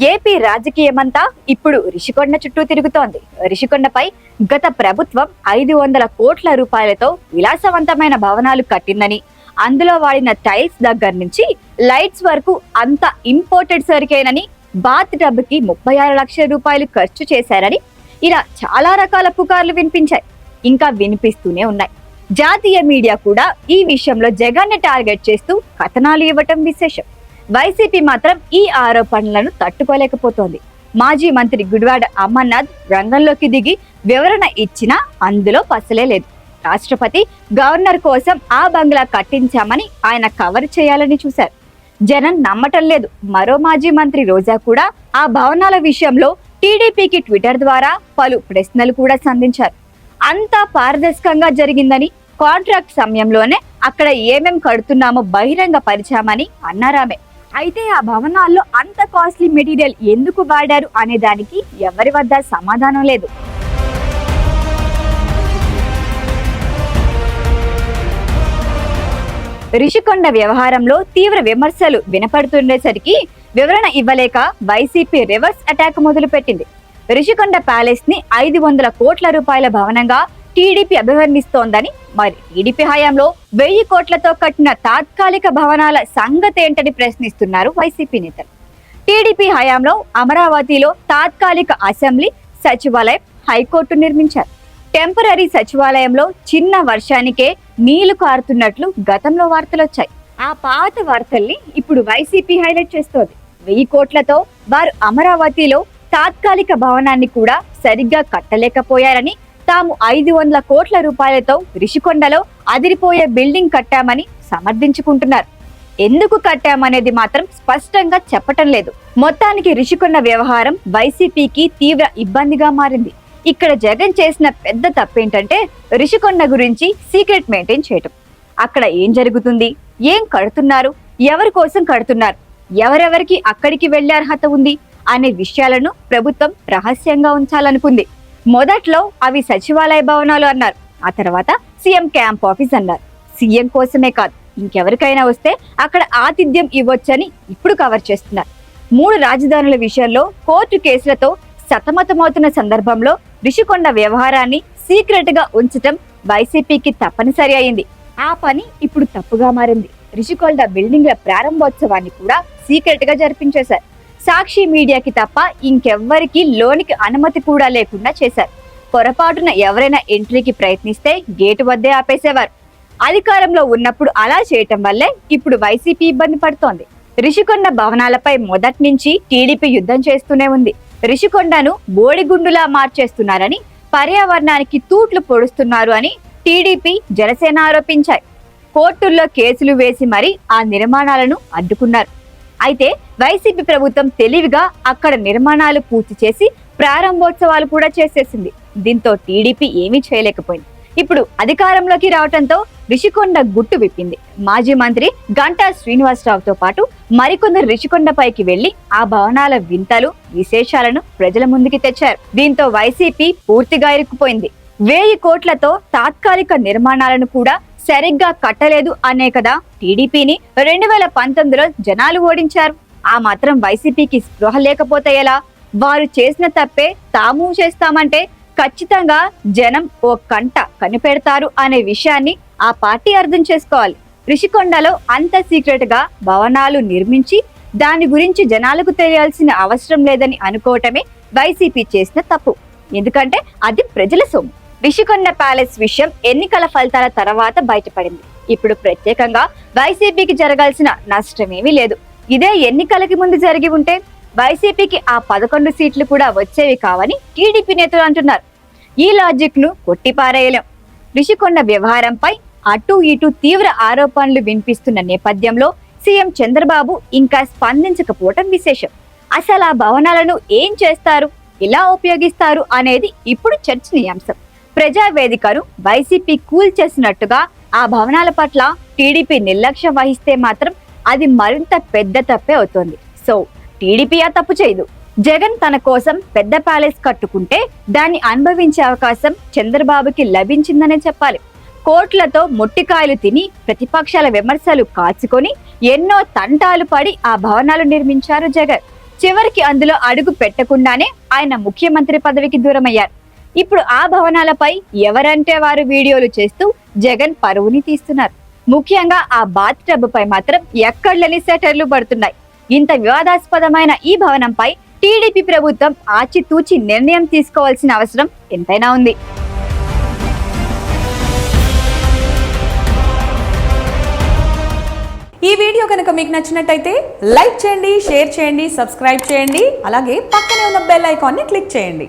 AP రాజకీయమంతా ఇప్పుడు రిషికొండ చుట్టూ తిరుగుతోంది. రిషికొండపై గత ప్రభుత్వం ఐదు వందల కోట్ల రూపాయలతో విలాసవంతమైన భవనాలు కట్టిందని అందులో వాడిన టైల్స్ దగ్గర నుంచి లైట్స్ వరకు అంత ఇంపోర్టెడ్ సరికేనని బాత్ టబ్కి ముప్పై ఆరు లక్షల రూపాయలు ఖర్చు చేశారని ఇలా చాలా రకాల పుకార్లు వినిపించాయి. ఇంకా వినిపిస్తూనే ఉన్నాయి. జాతీయ మీడియా కూడా ఈ విషయంలో జగన్ని టార్గెట్ చేస్తూ కథనాలు ఇవ్వటం విశేషం. వైసీపీ మాత్రం ఈ ఆరోపణలను తట్టుకోలేకపోతోంది. మాజీ మంత్రి గుడివాడ అమర్నాథ్ రంగంలోకి దిగి వివరణ ఇచ్చినా అందులో పసలే లేదు. రాష్ట్రపతి గవర్నర్ కోసం ఆ బంగ్లా కట్టించామని ఆయన కవర్ చేయాలని చూశారు. జనం నమ్మటం లేదు. మరో మాజీ మంత్రి రోజా కూడా ఆ భవనాల విషయంలో టీడీపీకి ట్విట్టర్ ద్వారా పలు ప్రశ్నలు కూడా సంధించారు. అంతా పారదర్శకంగా జరిగిందని కాంట్రాక్ట్ సమయంలోనే అక్కడ ఏమేం కడుతున్నామో బహిరంగ పరిచామని అన్నారామే. అయితే ఆ భవనాల్లో అంత కాస్ట్లీ మెటీరియల్ ఎందుకు వాడారు అనే దానికి ఎవరి వద్ద సమాధానం లేదు. రిషికొండ వ్యవహారంలో తీవ్ర విమర్శలు వినపడుతుండేసరికి వివరణ ఇవ్వలేక వైసీపీ రివర్స్ అటాక్ మొదలుపెట్టింది. రిషికొండ ప్యాలెస్ని ఐదు వందల కోట్ల రూపాయల భవనంగా టీడీపీ అభివర్ణిస్తోందని మరి టీడీపీ హయాంలో వెయ్యి కోట్లతో కట్టిన తాత్కాలిక భవనాల సంగతేంటని ప్రశ్నిస్తున్నారు వైసీపీ నేతలు. టీడీపీ హయాంలో అమరావతిలో తాత్కాలిక అసెంబ్లీ సచివాలయం హైకోర్టు నిర్మించారు. టెంపరీ సచివాలయంలో చిన్న వర్షానికే నీళ్ళు కారుతున్నట్లు గతంలో వార్తలు వచ్చాయి. ఆ పాత వార్తల్ని ఇప్పుడు వైసీపీ హైలైట్ చేస్తోంది. వెయ్యి కోట్లతో వారు అమరావతిలో తాత్కాలిక భవనాన్ని కూడా సరిగ్గా కట్టలేకపోయారని తాము ఐదు వందల కోట్ల రూపాయలతో రిషికొండలో అదిరిపోయే బిల్డింగ్ కట్టామని సమర్థించుకుంటున్నారు. ఎందుకు కట్టామనేది మాత్రం స్పష్టంగా చెప్పటం లేదు. మొత్తానికి రిషికొండ వ్యవహారం వైసీపీకి తీవ్ర ఇబ్బందిగా మారింది. ఇక్కడ జగన్ చేసిన పెద్ద తప్పేంటంటే రిషికొండ గురించి సీక్రెట్ మెయింటైన్ చేయటం. అక్కడ ఏం జరుగుతుంది? ఏం కడుతున్నారు? ఎవరి కోసం కడుతున్నారు? ఎవరెవరికి అక్కడికి వెళ్ళే అర్హత ఉంది? అనే విషయాలను ప్రభుత్వం రహస్యంగా ఉంచాలనుకుంది. మొదట్లో అవి సచివాలయ భవనాలు అన్నారు. ఆ తర్వాత సీఎం క్యాంప్ ఆఫీస్ అన్నారు. సీఎం కోసమే కాదు ఇంకెవరికైనా వస్తే అక్కడ ఆతిథ్యం ఇవ్వొచ్చని ఇప్పుడు కవర్ చేస్తున్నారు. మూడు రాజధానుల విషయంలో కోర్టు కేసులతో సతమతమవుతున్న సందర్భంలో రిషికొండ వ్యవహారాన్ని సీక్రెట్గా ఉంచటం వైసీపీకి తప్పనిసరి అయింది. ఆ పని ఇప్పుడు తప్పుగా మారింది. రిషికొండ బిల్డింగ్ల ప్రారంభోత్సవాన్ని కూడా సీక్రెట్గా జరిపించేశారు. సాక్షి మీడియాకి తప్ప ఇంకెవ్వరికి లోనికి అనుమతి కూడా లేకుండా చేశారు. పొరపాటున ఎవరైనా ఎంట్రీకి ప్రయత్నిస్తే గేటు వద్దే ఆపేసేవారు. అధికారంలో ఉన్నప్పుడు అలా చేయటం వల్లే ఇప్పుడు వైసీపీ ఇబ్బంది పడుతోంది. రిషికొండ భవనాలపై మొదటి నుంచి టీడీపీ యుద్ధం చేస్తూనే ఉంది. రిషికొండను బోడిగుండులా మార్చేస్తున్నారని పర్యావరణానికి తూట్లు పొడుస్తున్నారు అని టీడీపీ జనసేన ఆరోపించాయి. కోర్టుల్లో కేసులు వేసి మరీ ఆ నిర్మాణాలను అడ్డుకున్నారు. అయితే వైసీపీ ప్రభుత్వం తెలివిగా అక్కడ నిర్మాణాలు పూర్తి చేసి ప్రారంభోత్సవాలు కూడా చేసేసింది. దీంతో టీడీపీ ఏమీ చేయలేకపోయింది. ఇప్పుడు అధికారంలోకి రావడంతో రిషికొండ గుట్టు విప్పింది. మాజీ మంత్రి గంటా శ్రీనివాసరావుతో పాటు మరికొందరు రిషికొండపైకి వెళ్ళి ఆ భవనాల వింతలు విశేషాలను ప్రజల ముందుకి తెచ్చారు. దీంతో వైసీపీ పూర్తిగా ఇరుక్కుపోయింది. వెయ్యి కోట్లతో తాత్కాలిక నిర్మాణాలను కూడా సరిగ్గా కట్టలేదు అనే కదా టీడీపీని రెండు వేల పంతొమ్మిదిలో జనాలు ఓడించారు. ఆ మాత్రం వైసీపీకి స్పృహ లేకపోతే ఎలా? వారు చేసిన తప్పే తాము చేస్తామంటే ఖచ్చితంగా జనం ఓ కంట కనిపెడతారు అనే విషయాన్ని ఆ పార్టీ అర్థం చేసుకోవాలి. రిషికొండలో అంత సీక్రెట్గా భవనాలు నిర్మించి దాని గురించి జనాలకు తెలియాల్సిన అవసరం లేదని అనుకోవటమే వైసీపీ చేసిన తప్పు. ఎందుకంటే అది ప్రజల సొమ్ము. రిషికొండ ప్యాలెస్ విషయం ఎన్నికల ఫలితాల తర్వాత బయటపడింది. ఇప్పుడు ప్రత్యేకంగా వైసీపీకి జరగాల్సిన నష్టమేమీ లేదు. ఇదే ఎన్నికలకి ముందు జరిగి ఉంటే వైసీపీకి ఆ పదకొండు సీట్లు కూడా వచ్చేవి కావని టీడీపీ నేతలు అంటున్నారు. ఈ లాజిక్ను కొట్టిపారేయలేం. రిషికొండ వ్యవహారంపై అటు ఇటు తీవ్ర ఆరోపణలు వినిపిస్తున్న నేపథ్యంలో సీఎం చంద్రబాబు ఇంకా స్పందించకపోవటం విశేషం. అసలు ఆ భవనాలను ఏం చేస్తారు? ఎలా ఉపయోగిస్తారు? అనేది ఇప్పుడు చర్చనీయాంశం. ప్రజావేదికను వైసీపీ కూల్ చేసినట్టుగా ఆ భవనాల పట్ల టీడీపీ నిర్లక్ష్యం వహిస్తే మాత్రం అది మరింత పెద్ద తప్పే అవుతోంది. సో టీడీపీ ఆ తప్పు చేయదు. జగన్ తన కోసం పెద్ద ప్యాలెస్ కట్టుకుంటే దాన్ని అనుభవించే అవకాశం చంద్రబాబుకి లభించిందనే చెప్పాలి. కోట్లతో మొట్టికాయలు తిని ప్రతిపక్షాల విమర్శలు కాచుకొని ఎన్నో తంటాలు పడి ఆ భవనాలు నిర్మించారు జగన్. చివరికి అందులో అడుగు పెట్టకుండానే ఆయన ముఖ్యమంత్రి పదవికి దూరమయ్యారు. ఇప్పుడు ఆ భవనాలపై ఎవరంటే వారు వీడియోలు చేస్తూ జగన్ పరువుని తీస్తున్నారు. ముఖ్యంగా ఆ బాత్ టబ్ పై మాత్రం ఎక్కడలేని సెటర్లు పడుతున్నాయి. ఇంత వివాదాస్పదమైన ఈ భవనంపై టీడీపీ ప్రభుత్వం ఆచితూచి నిర్ణయం తీసుకోవాల్సిన అవసరం ఎంతైనా ఉంది. ఈ వీడియో కనుక మీకు నచ్చినట్టయితే లైక్ చేయండి షేర్ చేయండి సబ్స్క్రైబ్ చేయండి అలాగే పక్కనే ఉన్న బెల్ ఐకాన్ని క్లిక్ చేయండి.